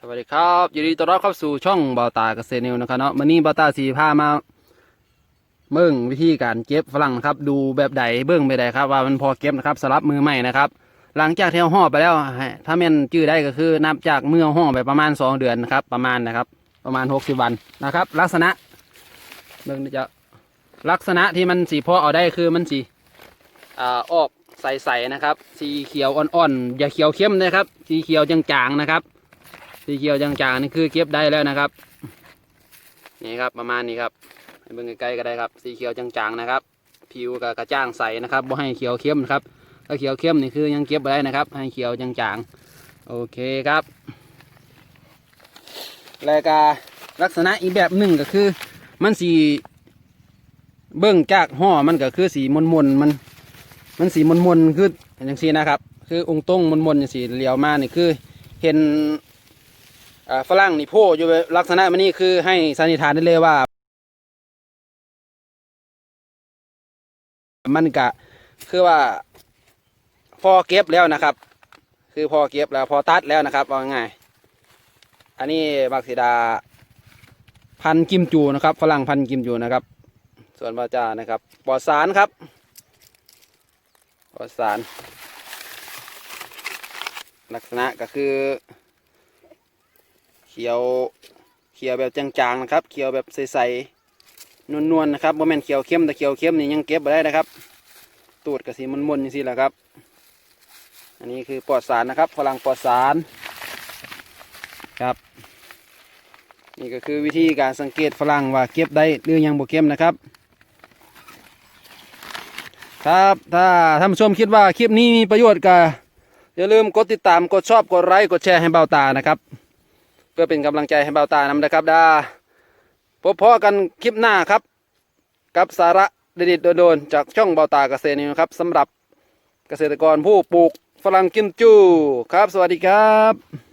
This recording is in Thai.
สวัสดีครับยินดีต้อนรับเข้าสู่ช่องเบาตาเกษตรนิวนะครับเนาะวันนี้เบาตาสีพามาเบิ่งวิธีการเก็บฝรั่งนะครับ ดูแบบใดเบิ่งไปใดครับ ว่ามันพอเก็บนะครับสำหรับมือใหม่นะครับ หลังจากที่เอาห่อไปแล้ว ถ้าแม่นจื้อได้ก็คือนับจากเมื่อห่อไปประมาณ 2 เดือนนะครับ ประมาณนะครับ ประมาณ 60 วันนะครับ ลักษณะเบิ่งจะลักษณะที่มันสีพอเอาได้คือมันสีอ่าออกใสๆนะครับ สีเขียวอ่อนๆอย่าเขียวเข้มนะครับ สีเขียวจางๆนะครับ สีเขียวจางๆนี่คือเก็บได้แล้วนะครับ นี่ครับประมาณนี้ครับให้เบิ่งใกล้ๆก็ได้ครับ สีเขียวจางๆนะครับ ผิวก็กระจ่างใสนะครับบ่ให้เขียวเข้มนะครับถ้าเขียวเข้มนี่คือยังเก็บไว้ได้นะครับ ให้เขียวจางๆโอเคครับแล้วก็ลักษณะอีกแบบหนึ่งก็คือ มันสีเบิ่งจากห่อมันก็คือสีมนมนมัน มันสีมนมนๆคืออย่างสีนะครับ คือองค์ตรงมนมนๆอย่างสีเหลียวมานี่คือ เห็น ฝรั่งนี่โพอยู่ลักษณะมันนี่คือให้สันนิษฐานได้เลยว่า มันกะคือว่า พอเก็บแล้วนะครับ คือพอเก็บแล้วพอตัดแล้วนะครับว่าง่ายอันนี้บักสีดา พันกิมจูนะครับฝรั่งพันกิมจูนะครับ ส่วนบาจานะครับปลอดสารครับปลอดสาร ลักษณะก็คือ ขียวเขียวแบบจางๆนะครับ เขียวแบบใสๆนวลๆนะครับโมเมนเขียวเข้มแต่เขียวเข้มนี่ยังเก็บไ่ได้นะครับ ตูดกับสีมันๆอย่างนี้แหละครับ อันนี้คือปลอดสารนะครับ พลังปลอดสารครับ นี่ก็คือวิธีการสังเกตฝรั่งว่าเก็บได้หรือยังบ่เก็บนะครับ ครับถ้าท่านผู้ชมคิดว่าคลิปนี้มีประโยชน์ก็อย่าลืมกดติดตามกดชอบกดไลค์กดแชร์ให้เบาตานะครับ เพื่อเป็นกำลังใจให้เบาตานำนะครับดาพบพอกันคลิปหน้าครับ กับสาระเด็ดๆโดนๆจากช่องเบาตาเกษตรนี่นะครับสำหรับเกษตรกรผู้ปลูกฝรั่งกิมจูครับ สวัสดีครับ